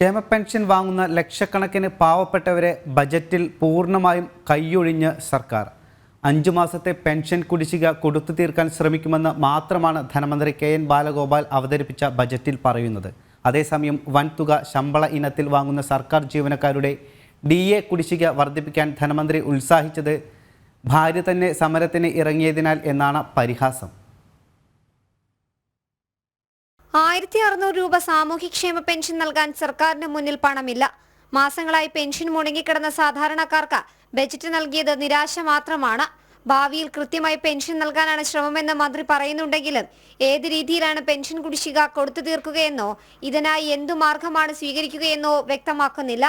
ക്ഷേമ പെൻഷൻ വാങ്ങുന്ന ലക്ഷക്കണക്കിന് പാവപ്പെട്ടവരെ ബജറ്റിൽ പൂർണമായും കൈയൊഴിഞ്ഞ് സർക്കാർ. അഞ്ചു മാസത്തെ പെൻഷൻ കുടിശ്ശിക കൊടുത്തു തീർക്കാൻ ശ്രമിക്കുമെന്ന് മാത്രമാണ് ധനമന്ത്രി കെ എൻ ബാലഗോപാൽ അവതരിപ്പിച്ച ബജറ്റിൽ പറയുന്നത്. അതേസമയം വൻതുക ശമ്പള ഇനത്തിൽ വാങ്ങുന്ന സർക്കാർ ജീവനക്കാരുടെ ഡി എ കുടിശ്ശിക വർദ്ധിപ്പിക്കാൻ ധനമന്ത്രി ഉത്സാഹിച്ചത് ഭാര്യ തന്നെ സമരത്തിന് ഇറങ്ങിയതിനാൽ എന്നാണ് പരിഹാസം. ആയിരത്തി അറുന്നൂറ് രൂപ സാമൂഹ്യക്ഷേമ പെൻഷൻ നൽകാൻ സർക്കാരിന് മുന്നിൽ പണമില്ല. മാസങ്ങളായി പെൻഷൻ മുടങ്ങിക്കിടന്ന സാധാരണക്കാർക്ക് ബജറ്റ് നൽകിയത് നിരാശ മാത്രമാണ്. ഭാവിയിൽ കൃത്യമായി പെൻഷൻ നൽകാനാണ് ശ്രമമെന്ന് മന്ത്രി പറയുന്നുണ്ടെങ്കിലും ഏത് രീതിയിലാണ് പെൻഷൻ കുടിശ്ശിക കൊടുത്തു തീർക്കുകയെന്നോ ഇതിനായി എന്തു മാർഗമാണ് സ്വീകരിക്കുകയെന്നോ വ്യക്തമാക്കുന്നില്ല.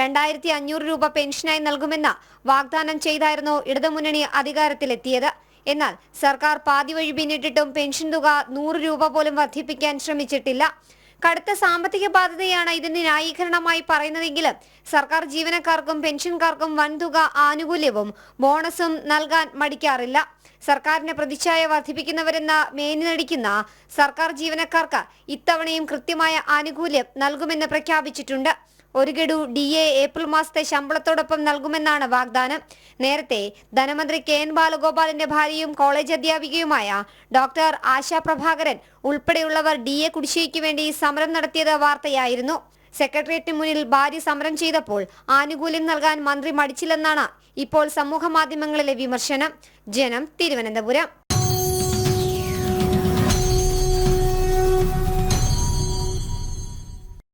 രണ്ടായിരത്തി അഞ്ഞൂറ് രൂപ പെൻഷനായി നൽകുമെന്ന വാഗ്ദാനം ചെയ്തായിരുന്നു ഇടതുമുന്നണി അധികാരത്തിലെത്തിയത്. എന്നാൽ സർക്കാർ പാതി വഴി പിന്നിട്ടിട്ടും പെൻഷൻ തുക നൂറ് രൂപ പോലും വർദ്ധിപ്പിക്കാൻ ശ്രമിച്ചിട്ടില്ല. കടുത്ത സാമ്പത്തിക ബാധ്യതയാണ് ഇതിന് ന്യായീകരണമായി പറയുന്നതെങ്കിലും സർക്കാർ ജീവനക്കാർക്കും പെൻഷൻകാർക്കും വൻതുക ആനുകൂല്യവും ബോണസും നൽകാൻ മടിക്കാറില്ല. സർക്കാരിന്റെ പ്രതിച്ഛായ വർദ്ധിപ്പിക്കുന്നവരെന്ന മേനി നടിക്കുന്ന സർക്കാർ ജീവനക്കാർക്ക് ഇത്തവണയും കൃത്യമായ ആനുകൂല്യം നൽകുമെന്ന് പ്രഖ്യാപിച്ചിട്ടുണ്ട്. ഒരു ഗഡു ഡി എ ഏപ്രിൽ മാസത്തെ ശമ്പളത്തോടൊപ്പം നൽകുമെന്നാണ് വാഗ്ദാനം. നേരത്തെ ധനമന്ത്രി കെ എൻ ബാലഗോപാലിന്റെ ഭാര്യയും കോളേജ് അധ്യാപികയുമായ ഡോക്ടർ ആശാ പ്രഭാകരൻ ഉൾപ്പെടെയുള്ളവർ ഡി എ കുടിശ്ശികയ്ക്ക് വേണ്ടി സമരം നടത്തിയത് വാർത്തയായിരുന്നു. സെക്രട്ടേറിയറ്റിന് മുന്നിൽ ഭാര്യ സമരം ചെയ്തപ്പോൾ ആനുകൂല്യം നൽകാൻ മന്ത്രി മടിച്ചില്ലെന്നാണ് ഇപ്പോൾ സമൂഹ മാധ്യമങ്ങളിലെ വിമർശനം. ജനം തിരുവനന്തപുരം.